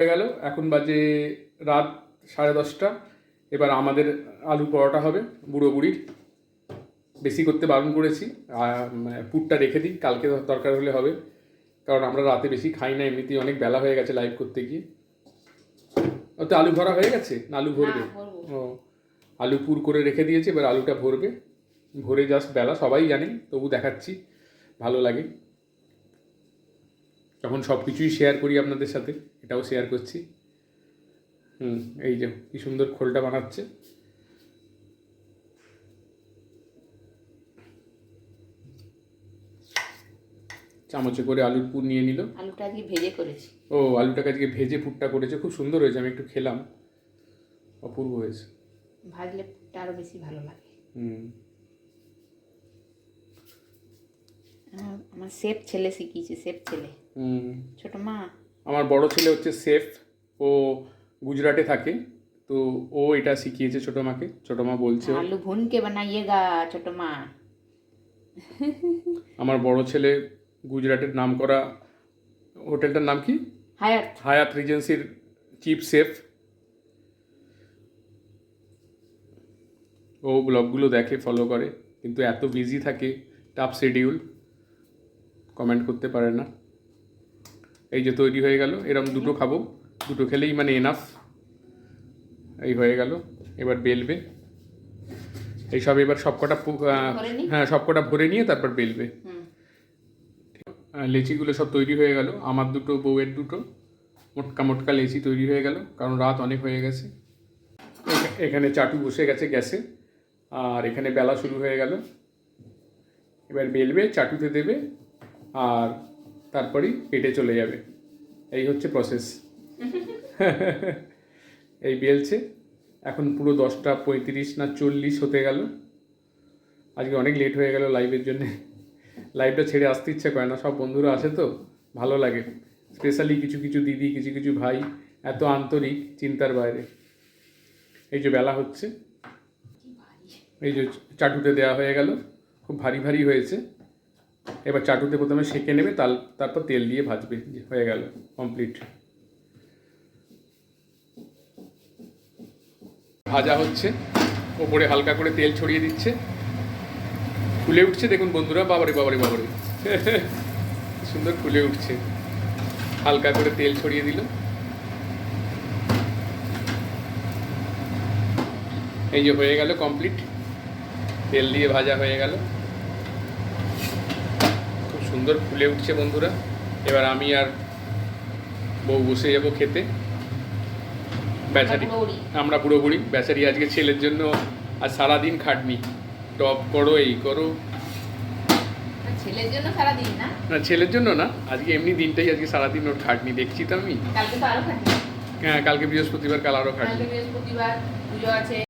হয়ে গেল। এখন বাজে রাত সাড়ে দশটা। এবার আমাদের আলু পরোটা হবে বুড়ো বুড়ির। বেশি করতে বারণ করেছি। মানে পুরটা রেখে দিই কালকে দরকার হলে হবে। কারণ আমরা রাতে বেশি খাই না এমনিতেই অনেক বেলা হয়ে গেছে লাইভ করতে গিয়ে। ও তো আলু ভরা হয়ে গেছে? না আলু ভরবে? ও আলু পুর করে রেখে দিয়েছে এবার আলুটা ভরবে। ভরে জাস্ট বেলা সবাই জানে তবু দেখাচ্ছি ভালো লাগে। যখন সব কিছুই শেয়ার করি আপনাদের সাথে এটাও শেয়ার করছি। হুম এই যে কি সুন্দর খোলটা বানাচ্ছে। চামচে করে আলুর পুর নিয়ে নিল। আলুটা আজকে ভেজে করেছি। ও আলুটাকে আজকে ভেজে পুরটা করেছে খুব সুন্দর হয়েছে আমি একটু খেলাম। অপূর্ব হয়েছে। ভাজলে পুরটা আরও বেশি ভালো লাগে। হুম। আমার শেফ ছেলে শিখিয়েছে শেফ ছেলে। ছোট মা? আমার বড় ছেলে হচ্ছে সেফ ও গুজরাটে থাকে তো ও এটা শিখিয়েছে ছোটো মাকে ছোটো মা বলছে। আলু ভুন কে বানাইয়েগা ছোট মা। আমার বড় ছেলে গুজরাটের নাম করা হোটেলটার নাম কি? হায়াত। হায়াত রিজেন্সির চিফ শেফ। ও ব্লগগুলো দেখে ফলো করে কিন্তু এত বিজি থাকে টাফ শিডিউল কমেন্ট করতে পারে না। এই যে তৈরি হয়ে গেল এরম দুটো খাব। দুটো খেলেই মানে এনাফ এই হয়ে গেল এবার বেলবে। এই সব এবার সবকটা? হ্যাঁ সবকটা ভরে নিয়ে তারপর বেলবে। লেচিগুলো সব তৈরি হয়ে গেল। আমার দুটো বউয়ের দুটো। মোটকা মোটকা লেচি তৈরি হয়ে গেল কারণ রাত অনেক হয়ে গেছে। এখানে চাটু বসে গেছে গ্যাসে আর এখানে বেলা শুরু হয়ে গেল। এবার বেলবে চাটুতে দেবে আর তারপরেই পেটে চলে যাবে। এই হচ্ছে প্রসেস এই বেলছে। এখন পুরো দশটা পঁয়ত্রিশ না চল্লিশ হতে গেল। আজকে অনেক লেট হয়ে গেল লাইভের জন্যে। লাইভটা ছেড়ে আসতে ইচ্ছে করে না সব বন্ধুরা আসে তো ভালো লাগে। স্পেশালি কিছু কিছু দিদি কিছু কিছু ভাই এত আন্তরিক চিন্তার বাইরে। এই যে বেলা হচ্ছে। এই যে চাটুতে দেওয়া হয়ে গেল। খুব ভারী ভারী হয়েছে। এবার চাটুতে প্রথমে সেঁকে নেবে, তাল, তারপর তেল দিয়ে ভাজবে হয়ে গেল কমপ্লিট ভাজা হচ্ছে, ওপরে হালকা করে তেল ছড়িয়ে দিচ্ছে। ফুলে উঠছে, দেখুন বন্ধুরা, বাবারে বাবারে বাবারে। সুন্দর ফুলে উঠছে। হালকা করে তেল ছড়িয়ে দিল। এই যে হয়ে গেল কমপ্লিট তেল দিয়ে ভাজা হয়ে গেল। সুন্দর ফুলে উঠছে বন্ধুরা। এবার আমি আর বউ বসে যাব খেতে। বেচারি। বুড়ি। আমরা পুরোপুরি। বেচারি আজকে ছেলের জন্য আর সারাদিন খাটনি। টপ করো এই করো। ছেলের জন্য সারাদিন না? না ছেলের জন্য না। আজকে এমনি দিনটাই আজকে সারাদিন ওর খাটনি দেখছি তো আমি। কালকে তো আরও খাটনি। হ্যাঁ কালকে বৃহস্পতিবার কাল আরও খাটনি। বৃহস্পতিবার পুজো আছে।